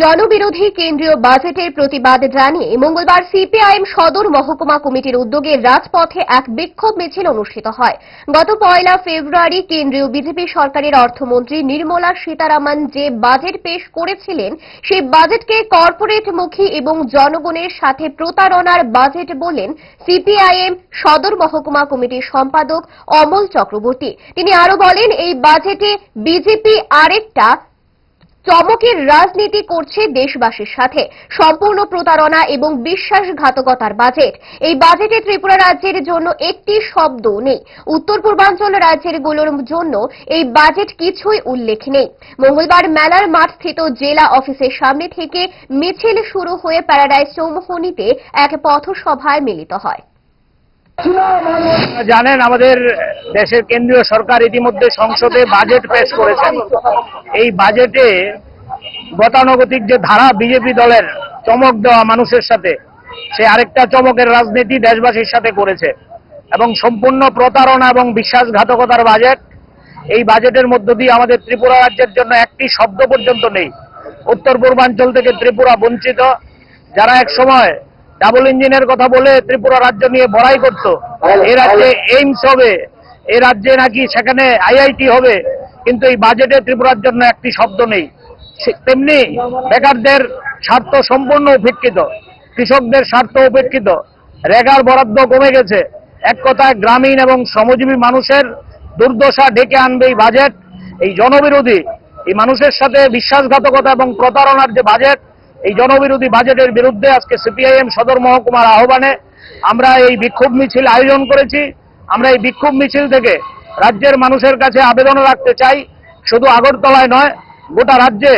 জনবিরোধী কেন্দ্রীয় বাজেটের প্রতিবাদ জানিয়ে মঙ্গলবার সিপিআইএম সদর মহকুমা কমিটির উদ্যোগে রাজপথে এক বিক্ষোভ মিছিল অনুষ্ঠিত হয়। গত পয়লা ফেব্রুয়ারি কেন্দ্রীয় বিজেপি সরকারের অর্থমন্ত্রী নির্মলা সীতারামন যে বাজেট পেশ করেছিলেন, সেই বাজেটকে কর্পোরেটমুখী এবং জনগণের সাথে প্রতারণার বাজেট বলেন সিপিআইএম সদর মহকুমা কমিটির সম্পাদক অমল চক্রবর্তী। তিনি আরও বলেন, এই বাজেটে বিজেপি আরেকটা চমকের রাজনীতি করছে দেশবাসীর সাথে। সম্পূর্ণ প্রতারণা এবং বিশ্বাসঘাতকতার বাজেট। এই বাজেটে ত্রিপুরা রাজ্যের জন্য একটি শব্দ নেই। উত্তর পূর্বাঞ্চল রাজ্যেরগুলোর জন্য এই বাজেট কিছুই উল্লেখ নেই। মঙ্গলবার মেলার মাঠ স্থিত জেলা অফিসের সামনে থেকে মিছিল শুরু হয়ে প্যারাডাইজ চৌমুহনীতে এক পথসভায় মিলিত হয়। জানেন, আমাদের দেশের কেন্দ্রীয় সরকার ইতিমধ্যে সংসদে বাজেট পেশ করেছেন। এই বাজেটে গতানুগতিক যে ধারা বিজেপি দলের চমক দেওয়া মানুষের সাথে, সে আরেকটা চমকের রাজনীতি দেশবাসীর সাথে করেছে। এবং সম্পূর্ণ প্রতারণা এবং বিশ্বাসঘাতকতার বাজেট এই বাজেটের মধ্য দিয়ে আমাদের ত্রিপুরা রাজ্যের জন্য একটি শব্দ পর্যন্ত নেই। উত্তর পূর্বাঞ্চল থেকে ত্রিপুরা বঞ্চিত। যারা এক সময় ডাবল ইঞ্জিনের কথা বলে ত্রিপুরা রাজ্য নিয়ে বড়াই করত এই রাজ্যে এইমস হবে, এ রাজ্যে নাকি সেখানে আইআইটি হবে, কিন্তু এই বাজেটে ত্রিপুরার জন্য একটি শব্দ নেই। তেমনি বেকারদের স্বার্থ সম্পূর্ণ উপেক্ষিত, কৃষকদের স্বার্থ উপেক্ষিত, রেগার বরাদ্দ কমে গেছে। এক কথায় গ্রামীণ এবং শ্রমজীবী মানুষের দুর্দশা ডেকে আনবে এই বাজেট। এই জনবিরোধী, এই মানুষের সাথে বিশ্বাসঘাতকতা এবং প্রতারণার যে বাজেট, এই জনবিরোধী বাজেটের বিরুদ্ধে আজকে সিপিআইএম সদর মহকুমার আহ্বানে আমরা এই বিক্ষোভ মিছিল আয়োজন করেছি। আমরা এই বিক্ষোভ মিছিল থেকে রাজ্যের মানুষের কাছে আবেদন রাখতে চাই। শুধু আগরতলায় নয় গোটা রাজ্যে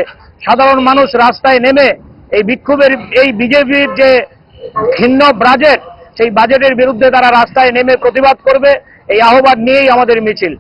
সাধারণ মানুষ রাস্তায় নেমে এই বিক্ষোভের, এই বিজেপির যে ভিন্ন বাজেট সেই বাজেটের বিরুদ্ধে তারা রাস্তায় নেমে প্রতিবাদ করবে, এই আহ্বান নিয়েই আমাদের মিছিল।